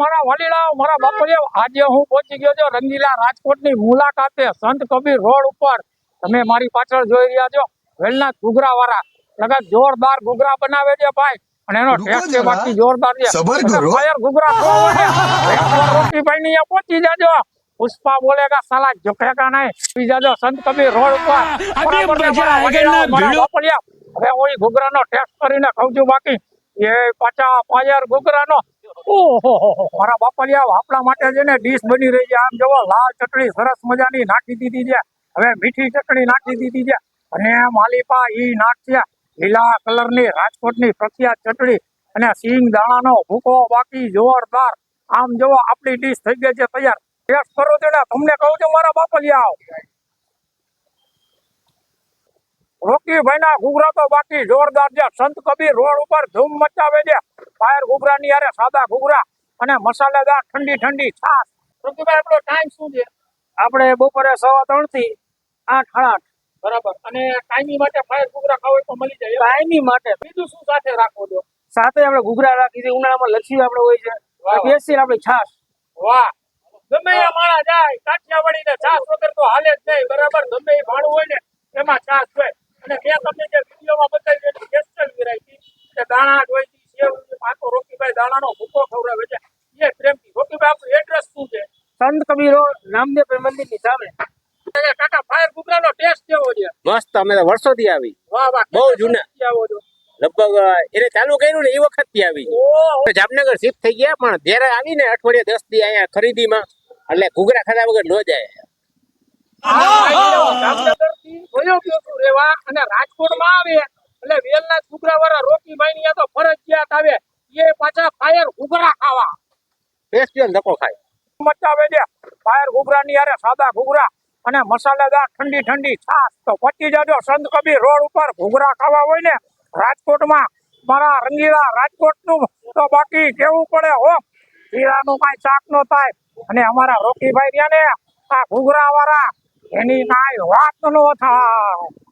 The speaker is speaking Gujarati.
મારા વડીલાઓ મારા બાપુજીઓ આજે હું પહોંચી ગયો છું રંગીલા રાજકોટની મુલાકાતે સંત કબીર રોડ ઉપર. તમે મારી પાછળ જોઈ રહ્યા છો. વેલના ઘૂઘરા વાળા લગા જોરદાર ઘૂઘરા બનાવે છે ભાઈ. અને એનો ટેસ્ટ છે બાકી જોરદાર છે. ફાયર ઘૂઘરા રોટીભાઈ ની પહોંચી જાજો. પુષ્પા બોલેગા સાલા ઝુકેગા નહીં. પી જાજો સંત કબીર રોડ ઉપર. હવે હું ઈ ઘૂઘરાનો ટેસ્ટ કરીને છું બાકી. એ પાછા ફાયર ઘૂઘરાનો ઓહો મારા બાપલિયા, આપણા માટે છે ને ડીશ બની રહી છે. આમ જોવો, લાલ ચટણી, સરસ મજાની નાખી દીધી છે. હવે મીઠી ચટણી નાખી દીધી છે. અને માલિપા ઈ નાખશે લીલા કલરની રાજકોટની પ્રખ્યાત ચટણી અને સિંગ દાણાનો ભૂકો બાકી જોરદાર. આમ જોવો, આપણી ડીશ થઈ ગઈ છે તૈયાર. ટેસ્ટ કરો છો ને, તમને કહું છું, મારા બાપલિયા. રોકીભાઈ ના ઘૂઘરા તો બાકી જોરદાર છે. સંત કબીર રોડ ઉપર ધૂમ મચાવે છે. ફાયર ઘૂઘરા ની યારે સાદા ઘૂઘરા અને મસાલેદાર ઠંડી ઠંડી છાશ. ઋતુભાઈ આપણો ટાઈમ શું છે? આપણે બપોરે સવા ત્રણથી આઠ આઠ. બરાબર. અને ટાઈમી માટે ફાયર ઘૂઘરા ખાવ હોય તો મળી જાય. ટાઈમી માટે. બીજું શું સાથે રાખવો છો? સાથે આપણે ઘૂઘરા રાખી છે ઉનાળામાં લચ્છી આપણે હોય છે. બેસી આપણે છાશ. વાહ. ગમે એ માણા જાય કાઠિયાવાડી ને છાશ વગર તો હાલે જ નહીં. બરાબર? ગમે એ ભાણું હોય ને એમાં છાશ હોય. અને મેં તમને જે વિડીયોમાં બતાવી છે સ્પેશિયલ વેરાયટી કે દાણા જ હોય છે સેવ હોય છે. આ તો રોકીભાઈ દાણાનો ભૂકો ખવડાવે છે એ પ્રેમથી રોકીભાઈ આપણું એડ્રેસ શું છે સંત કબીરો રામદેવ મંદિરની સામે. કે કાકા ફાયર ઘૂઘરાનો ટેસ્ટ કેવો છે? મસ્ત અમે તો વર્ષોથી આવી. વાહ વાહ બહુ જૂના. ક્યાંથી આવો છો? લગભગ એને ચાલુ કર્યું ને એ વખતથી આવી જામનગર શિફ્ટ થઈ ગયા પણ જ્યારે આવીને અઠવાડિયે દસ દી અહીંયા ખરીદીમાં એટલે ઘૂઘરા ખાધા વગર ન જાય. અને રાજકોટમાં આવે એટલે વેલના છોકરા વાળા રોકીભાઈ ની તો ફરજિયાત આવે. એ પાછા ફાયર ઘૂઘરા ખાવા. ટેસ્ટ ધક્કો ખાય. મચાવે છે. ફાયર ઘૂઘરાની યારે સાદા ઘૂઘરા અને મસાલેદાર ઠંડી ઠંડી છાશ. તો પચી જાજો સંત કબીર રોડ ઉપર. ઘૂઘરા ખાવા હોય ને રાજકોટમાં. મારા રંગીલા રાજકોટનું તો બાકી કેવું પડે હો? જીરાનું કાંઈ શાક નો થાય. અને અમારા રોકીભાઈ રહ્યા ને આ ઘૂઘરા વાળા એની કાંઈ વાત નો થાય.